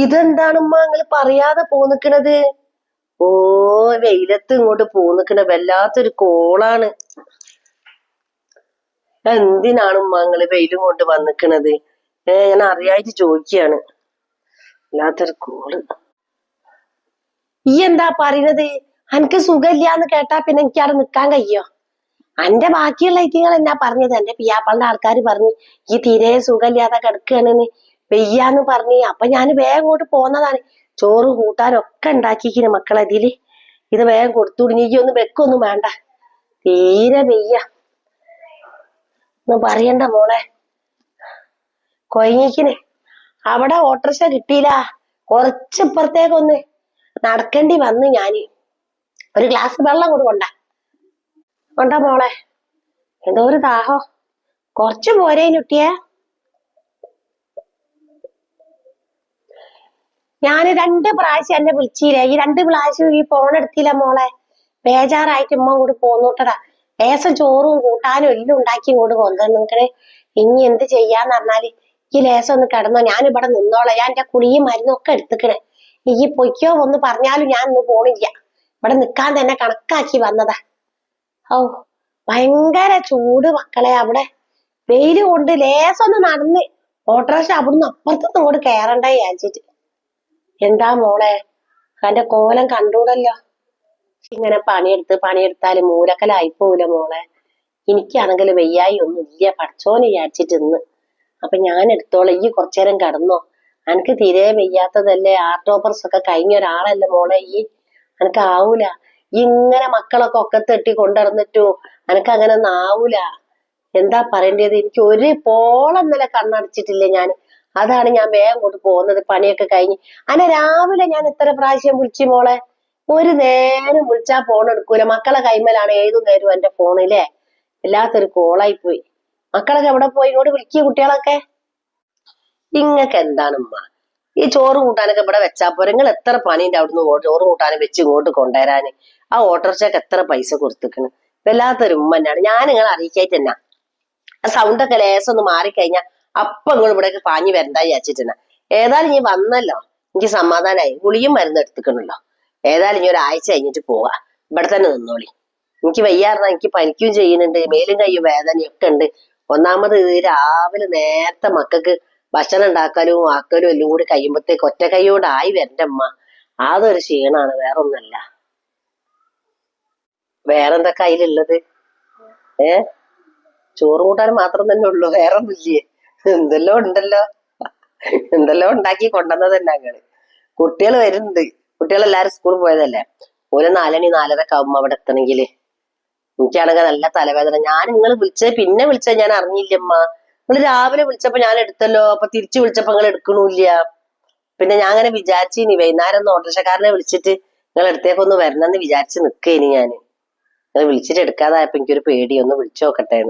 ഇതെന്താണ് നിങ്ങൾ പറയാതെ പോന്നിക്കണത്? ഓ വെയിലത്ത് ഇങ്ങോട്ട് പോന്നിക്കണ വല്ലാത്തൊരു കോളാണ്. എന്തിനാണ് ഉമ്മ വെയിലും കൊണ്ട് വന്നിക്കണത്? ഏ ഞാൻ അറിയായിട്ട് ചോദിക്കാണ്. വല്ലാത്തൊരു കോൾ. ഈ എന്താ പറയണത്? എനിക്ക് സുഖമില്ലാന്ന് കേട്ടാ പിന്നെ എനിക്ക് അവിടെ നിക്കാൻ കഴിയോ? അന്റെ ബാക്കിയുള്ള ഐറ്റിങ്ങൾ എന്നാ പറഞ്ഞത്? എന്റെ പിയാപ്പാളിന്റെ ആൾക്കാർ പറഞ്ഞു ഈ തീരെ സുഖമില്ലാതെ കിടക്കുകയാണെന്ന് വെയ്യാന്ന് പറഞ്ഞ്. അപ്പൊ ഞാൻ വേഗം ഇങ്ങോട്ട് പോന്നതാണ്. ചോറ് കൂട്ടാനൊക്കെ ഉണ്ടാക്കിക്കിന് മക്കളെ ഇതിൽ. ഇത് വേഗം കൊടുത്തു നീ ഒന്നും വെക്കൊന്നും വേണ്ട. തീരെ വെയ്യ ഒന്നും പറയണ്ട മോളെ. കൊയങ്ങിക്കിന്. അവിടെ ഓട്ടർഷ കിട്ടിയില്ല. കുറച്ചിപ്പുറത്തേക്കൊന്ന് നടക്കേണ്ടി വന്ന് ഞാൻ. ഒരു ഗ്ലാസ് വെള്ളം കൂടെ കൊണ്ട. കൊണ്ട മോളെ. എന്തോ ഒരു ദാഹോ. കുറച്ച് പോരേ കുട്ടിയെ ഞാൻ രണ്ട് പ്രാവശ്യം എന്നെ വിളിച്ചില്ലേ? ഈ രണ്ട് പ്രാവശ്യം ഈ ഫോൺ എടുത്തില്ല മോളെ. ബേജാറായിട്ട് ഉമ്മ കൂടി പോന്നൂട്ടടാ. ലേസം ചോറും കൂട്ടാനും എല്ലാം ഉണ്ടാക്കി ഇങ്ങോട്ട് കൊണ്ടുവന്നിക്കണേ ഇനി എന്ത് ചെയ്യാന്ന് പറഞ്ഞാൽ ഈ ലേസം ഒന്ന് കിടന്നോ. ഞാൻ ഇവിടെ നിന്നോളാം. ഞാൻ എന്റെ കുളിയും മരുന്നും ഒക്കെ എടുത്തുക്കണേ. ഈ പൊയ്ക്കോ ഒന്ന് പറഞ്ഞാലും ഞാൻ ഇന്ന് പോണില്ല. ഇവിടെ നിക്കാൻ തന്നെ കണക്കാക്കി വന്നതാ. ഓ ഭയങ്കര ചൂട് മക്കളെ അവിടെ. വെയിൽ കൊണ്ട് ലേസം ഒന്ന് നടന്ന് ഓട്ടോറിക്ഷ അവിടുന്ന് അപ്പുറത്തുനിന്ന് ഇങ്ങോട്ട് കയറണ്ട വിചാരിച്ചിട്ട്. എന്താ മോളെ? തന്റെ കോലം കണ്ടൂടല്ലോ. ഇങ്ങനെ പണിയെടുത്ത് പണിയെടുത്താൽ മൂലക്കലായി പോവില്ല മോളെ? എനിക്കാണെങ്കിൽ വെയ്യായി ഒന്നും ഇല്ല പഠിച്ചോന്ന് വിചാരിച്ചിട്ട് ഇന്ന്. അപ്പൊ ഞാൻ എടുത്തോളാം. ഈ കുറച്ചു നേരം കടന്നോ. എനിക്ക് തീരെ വെയ്യാത്തതല്ലേ? ആർട്ടോപ്പർസ് ഒക്കെ കഴിഞ്ഞ ഒരാളല്ലേ മോളെ ഈ? എനിക്ക് ആവൂല. ഇങ്ങനെ മക്കളൊക്കെ ഒക്കെ തെട്ടി കൊണ്ടിറന്നിട്ടു എനിക്ക് അങ്ങനെ ഒന്നും ആവൂല. എന്താ പറയേണ്ടത്? എനിക്ക് ഒരു പോളം ഇന്നലെ കണ്ണടച്ചിട്ടില്ലേ ഞാൻ അതാണ് ഞാൻ വേഗം കൊണ്ട് പോകുന്നത് പണിയൊക്കെ കഴിഞ്ഞ്. അനെ രാവിലെ ഞാൻ എത്ര പ്രാവശ്യം വിളിച്ചു മോളെ? ഒരു നേരം വിളിച്ചാ ഫോൺ എടുക്കൂല. മക്കളെ കൈമലാണ് ഏതു നേരവും എന്റെ ഫോണിലെ വല്ലാത്തൊരു കോളായി പോയി. മക്കളൊക്കെ എവിടെ പോയി? ഇങ്ങോട്ട് വിളിക്കുക കുട്ടികളൊക്കെ. ഇങ്ങക്ക് എന്താണ് ഉമ്മ? ഈ ചോറ് കൂട്ടാനൊക്കെ ഇവിടെ വെച്ചാ പോരെ. നിങ്ങൾ എത്ര പണിയുണ്ട് അവിടുന്ന് ചോറ് കൂട്ടാനും വെച്ച് ഇങ്ങോട്ട് കൊണ്ടുവരാന്? ആ ഓട്ടോറിക്ഷക്ക് എത്ര പൈസ കൊടുത്തിക്കണ്? വല്ലാത്തൊരു ഉമ്മ തന്നെയാണ്. ഞാൻ നിങ്ങളെ അറിയിക്കായിട്ട് തന്നെ ആ സൗണ്ട് ഒക്കെ ലേസം ഒന്ന് മാറിക്കഴിഞ്ഞാ അപ്പൊ നിങ്ങൾ ഇവിടേക്ക് പാഞ്ഞു വരണ്ട വിചാരിച്ചിട്ടാണ് ഏതായാലും നീ വന്നല്ലോ. എനിക്ക് സമാധാനമായി ഗുളിയും മരുന്ന് എടുത്തിക്കണല്ലോ. ഏതായാലും ഇനി ഒരാഴ്ച കഴിഞ്ഞിട്ട് പോവാ. ഇവിടെ തന്നെ നിന്നോളി. എനിക്ക് വയ്യാറുന്ന എനിക്ക് പനിക്കുകയും ചെയ്യുന്നുണ്ട്. മേലും കൈയും വേദനയും ഒക്കെ ഉണ്ട്. ഒന്നാമത് രാവിലെ നേരത്തെ മക്കൾക്ക് ഭക്ഷണം ഉണ്ടാക്കാനും ആക്കലും എല്ലാം കൂടി കഴിയുമ്പോഴത്തേക്ക് ഒറ്റ കൈയോട് ആയി വരണ്ട അമ്മ അതൊരു ക്ഷീണാണ്. വേറെ ഒന്നല്ല വേറെന്തൊക്കെ അതിലുള്ളത് ഏ? ചോറ് കൂട്ടാൻ മാത്രം തന്നെ ഉള്ളു. വേറെ ഒന്നുമില്ലേ എന്തെല്ലോ ഉണ്ടല്ലോ. എന്തെല്ലോ ഉണ്ടാക്കി കൊണ്ടുവന്നത് തന്നെ ഞങ്ങൾ. കുട്ടികൾ വരുന്നുണ്ട്. കുട്ടികളെല്ലാരും സ്കൂളിൽ പോയതല്ലേ? ഒരു നാലണി നാലരക്കെ ആവുമ്പോ അവിടെ എത്തണെങ്കിൽ. എനിക്കാണെങ്കിൽ നല്ല തലവേദന. ഞാൻ നിങ്ങൾ വിളിച്ചത് പിന്നെ വിളിച്ചത് ഞാൻ അറിഞ്ഞില്ലമ്മ നിങ്ങൾ രാവിലെ വിളിച്ചപ്പോ ഞാൻ എടുത്തല്ലോ. അപ്പൊ തിരിച്ചു വിളിച്ചപ്പോ നിങ്ങൾ എടുക്കണില്ല. പിന്നെ ഞാൻ അങ്ങനെ വിചാരിച്ചീനി വൈകുന്നേരം ഒന്ന് ഓട്ടോറിക്ഷക്കാരനെ വിളിച്ചിട്ട് നിങ്ങൾ അടുത്തേക്കൊന്ന് വരണമെന്ന് വിചാരിച്ച് നിക്കേനി ഞാൻ. നിങ്ങൾ വിളിച്ചിട്ട് എടുക്കാതായപ്പോ എനിക്കൊരു പേടി. ഒന്ന് വിളിച്ചു നോക്കട്ടെ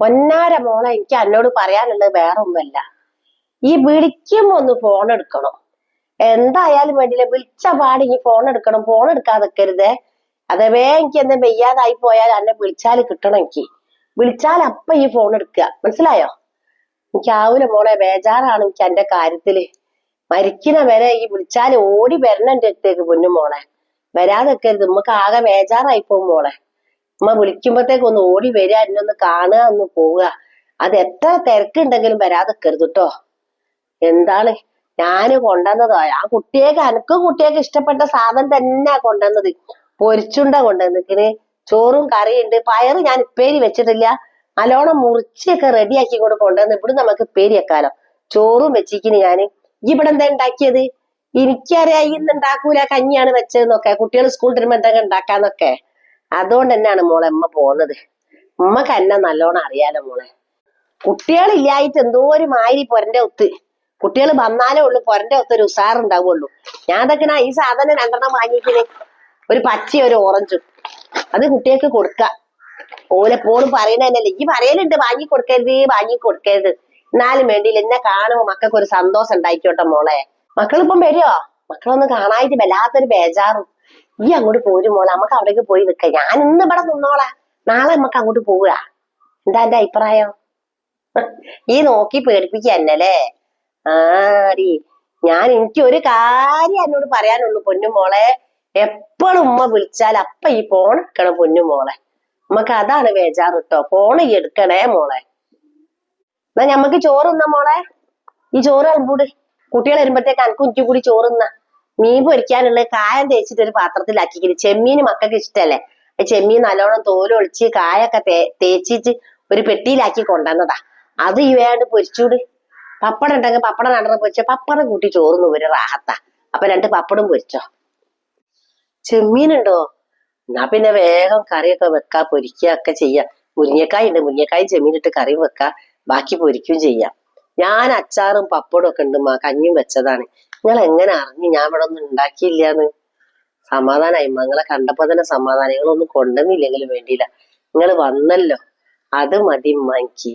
പൊന്നാര മോളെ എനിക്ക് എന്നോട് പറയാനുള്ളത് വേറെ ഒന്നുമല്ല. ഈ വിളിക്കുമ്പോ ഒന്ന് ഫോൺ എടുക്കണം. എന്തായാലും വേണ്ടില്ല വിളിച്ച പാട് ഇനി ഫോൺ എടുക്കണം. ഫോൺ എടുക്കാതെ നിൽക്കരുതേ അഥവേ എനിക്ക് എന്താ വെയ്യാതായി പോയാൽ എന്നെ വിളിച്ചാൽ കിട്ടണം എനിക്ക്. വിളിച്ചാൽ അപ്പൊ ഈ ഫോൺ എടുക്കുക. മനസ്സിലായോ? എനിക്ക് ആവൂല മോളെ ബേജാറാണ് എനിക്ക് എന്റെ കാര്യത്തിൽ. മരിക്കുന്ന വരെ ഈ വിളിച്ചാൽ ഓടി വരണം എന്റെ അടുത്തേക്ക് പൊന്നു മോളെ. വരാതെ നിൽക്കരുത് നമുക്ക് ആകെ ബേജാറായി പോകും മോളെ. ഉമ്മ വിളിക്കുമ്പോഴത്തേക്ക് ഒന്ന് ഓടി വരിക എന്നെ ഒന്ന് കാണുക ഒന്ന് പോവുക. അത് എത്ര തിരക്കുണ്ടെങ്കിലും വരാതെ നിൽക്കരുത് കേട്ടോ എന്താണ്? ഞാൻ കൊണ്ടുവന്നതോ ആ കുട്ടിയേക്ക് എനിക്ക് കുട്ടിയേക്ക് ഇഷ്ടപ്പെട്ട സാധനം തന്നെയാ കൊണ്ടുവന്നത്. പൊരിച്ചുണ്ട കൊണ്ടുവന്നിക്കിന് ചോറും കറിയുണ്ട്. പയറ് ഞാൻ ഉപ്പേരി വെച്ചിട്ടില്ല. നല്ലോണം മുറിച്ചൊക്കെ റെഡിയാക്കി കൂടെ കൊണ്ടുവന്ന് ഇവിടെ നമുക്ക് ഉപ്പേരി വെക്കാലോ. ചോറും വെച്ചിക്കിന് ഞാൻ ഇവിടെ എന്താ ഉണ്ടാക്കിയത്? എനിക്കറിയാം ഇന്ന് ഉണ്ടാക്കൂല കഞ്ഞിയാണ് വെച്ചതെന്നൊക്കെ. കുട്ടികൾ സ്കൂൾ വരുമ്പോ എന്തൊക്കെ ഉണ്ടാക്കാന്നൊക്കെ. അതുകൊണ്ട് തന്നെയാണ് മോളെ അമ്മ പോന്നത്. ഉമ്മക്ക് എന്നെ നല്ലോണം അറിയാലോ മോളെ. കുട്ടികളില്ലായിട്ട് എന്തോ ഒരു മാതിരി പൊരന്റെ ഒത്ത്. കുട്ടികൾ വന്നാലേ ഉള്ളൂ പൊരന്റെ ഒത്ത് ഒരു ഉസാറുണ്ടാവുള്ളൂ. ഞാൻ അതൊക്കെ ഈ സാധനം രണ്ടെണ്ണം വാങ്ങിക്കണേ. ഒരു പച്ചയും ഒരു ഓറഞ്ചും അത് കുട്ടികൾക്ക് കൊടുക്ക. ഓലെപ്പോഴും പറയുന്നതന്നെയല്ലേ ഈ പറയലുണ്ട് വാങ്ങി കൊടുക്കരുത് വാങ്ങി കൊടുക്കരുത്. എന്നാലും വേണ്ടിയില്ല എന്നെ കാണുമ്പോ മക്കൾക്ക് ഒരു സന്തോഷം ഉണ്ടായിക്കോട്ടെ മോളെ. മക്കളിപ്പം വരുമോ മക്കളൊന്നും കാണായിട്ട് വല്ലാത്തൊരു ബേജാറും. ഈ അങ്ങോട്ട് പോരും മോളെ നമുക്ക് അവിടേക്ക് പോയി നിൽക്കാം ഞാൻ ഇന്ന് ഇവിടെ നിന്നോളാ. നാളെ നമുക്ക് അങ്ങോട്ട് പോവുക. എന്താ എന്റെ അഭിപ്രായം? ഈ നോക്കി പേടിപ്പിക്കുക എന്നല്ലേ? ആടി ഞാൻ എനിക്ക് ഒരു കാര്യം എന്നോട് പറയാനുള്ളൂ പൊന്നുമോളെ എപ്പോഴും ഉമ്മ വിളിച്ചാൽ അപ്പ ഈ ഫോൺ എടുക്കണം പൊന്നുമോളെ നമുക്ക് അതാണ് ബേജാറ് കേട്ടോ ഫോൺ ഈ എടുക്കണേ മോളെ. എന്നാ ഞമ്മക്ക് ചോറ് ചോറുന്ന മോളെ? ഈ ചോറ് അൽബൂട് കുട്ടികൾ വരുമ്പോഴത്തേക്ക് അനക്കും എനിക്ക് കൂടി ചോറുന്ന മീൻ പൊരിക്കാനുള്ള കായം തേച്ചിട്ട് ഒരു പാത്രത്തിലാക്കിക്കില്ല ചെമ്മീൻ മക്കൾക്ക് ഇഷ്ടല്ലേ? ചെമ്മീൻ നല്ലോണം തോലൊളിച്ച് കായൊക്കെ തേ തേച്ചിട്ട് ഒരു പെട്ടിയിലാക്കി കൊണ്ടുവന്നതാ. അത് ഇവയാണ്ട് പൊരിച്ചൂട്. പപ്പടം ഉണ്ടെങ്കിൽ പപ്പടം രണ്ടെണ്ണം പൊരിച്ച? പപ്പടം കൂട്ടി ചോറുന്നു ഒരു റാഹത്താ. അപ്പൊ രണ്ട് പപ്പടം പൊരിച്ചോ? ചെമ്മീനുണ്ടോ? എന്നാ പിന്നെ വേഗം കറിയൊക്കെ വെക്കാ പൊരിക്കുക ഒക്കെ ചെയ്യാം. മുരിങ്ങക്കായ ഉണ്ട്. മുരിങ്ങക്കായും ചെമ്മീനിട്ട് കറി വെക്കാം. ബാക്കി പൊരിക്കുകയും ചെയ്യാം. ഞാൻ അച്ചാറും പപ്പടവും ഒക്കെ ഉണ്ട് മാ കഞ്ഞിയും വെച്ചതാണ്. നിങ്ങൾ എങ്ങനെ അറിഞ്ഞു ഞാൻ ഇവിടെ ഒന്നും ഉണ്ടാക്കിയില്ലാന്ന്? സമാധാനായി. മങ്ങളെ കണ്ടപ്പോ തന്നെ സമാധാനം നിങ്ങളൊന്നും കൊണ്ടുവന്നില്ലെങ്കിലും വേണ്ടിയില്ല. നിങ്ങൾ വന്നല്ലോ. അത് മതി എനിക്ക്